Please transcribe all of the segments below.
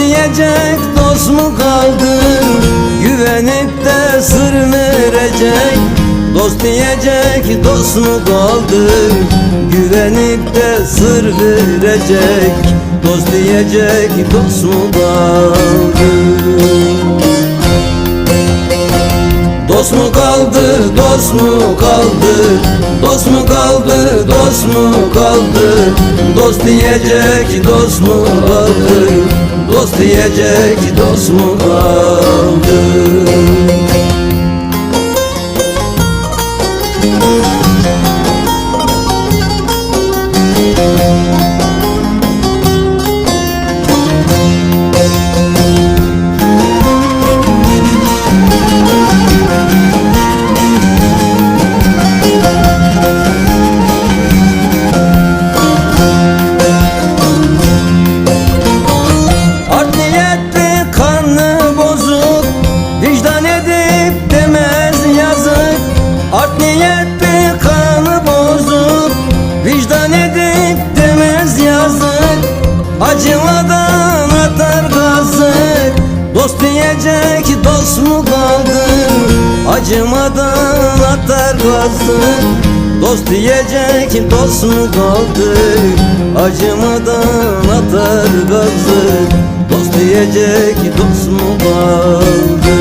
Dost diyecek dost mu kaldı? Güvenip de sır verecek. Dost diyecek dost mu kaldı? Güvenip de sır verecek. Dost diyecek dost mu kaldı? Dost mu kaldı, dost mu kaldı? Dost mu kaldı, dost mu kaldı? Dost diyecek dost mu kaldı Dost diyecek dost mu kaldı Acımadan atar gazık Dost diyecek dost mu kaldı Acımadan atar gazık Dost diyecek dost mu kaldı Acımadan atar gazı Dost diyecek dost mu kaldı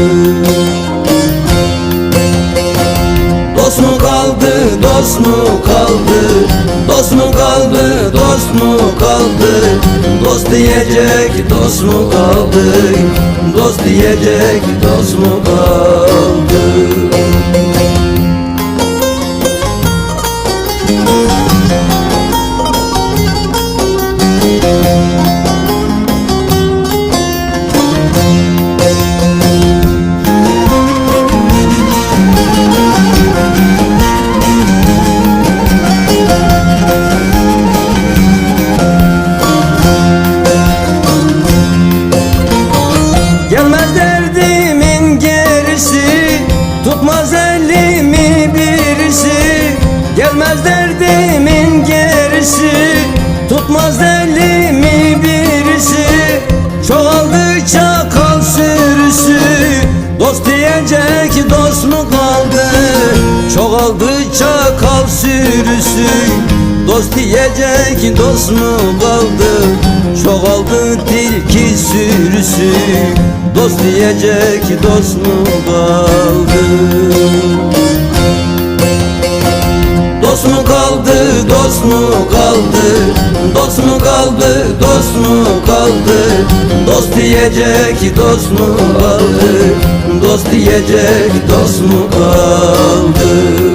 Dost diyecek dost mu kaldı? Dost diyecek dost mu kaldı Diyecek dost mu kaldı? Çoğaldıkça kal sürüsü. Dost diyecek dost mu kaldı? Çoğaldı tilki sürüsü. Dost diyecek dost mu kaldı? Dost mu kaldı, dost mu kaldı? Dost mu kaldı, dost mu kaldı? Dost diyecek dost mu kaldı Dost diyecek dost mu kaldı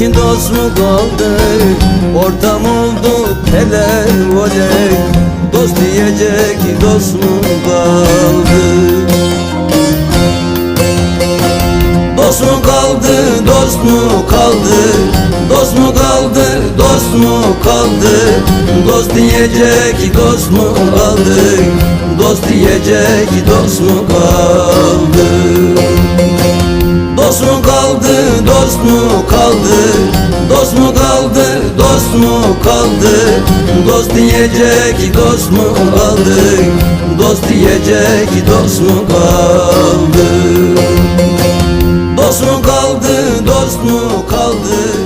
diyecek dost mu kaldı Ortam oldu televole Dost diyecek dost mu kaldı? Dost mu kaldı, dost mu kaldı? Dost mu kaldı, dost mu kaldı? Dost diyecek dost mu kaldı? Dost diyecek dost mu kaldı? Dost mu kaldı, dost mu kaldı? Dost mu kaldı? Dost mu kaldı? Dost diyecek dost mu kaldı? Dost diyecek dost mu kaldı? Dost mu kaldı? Dost mu kaldı?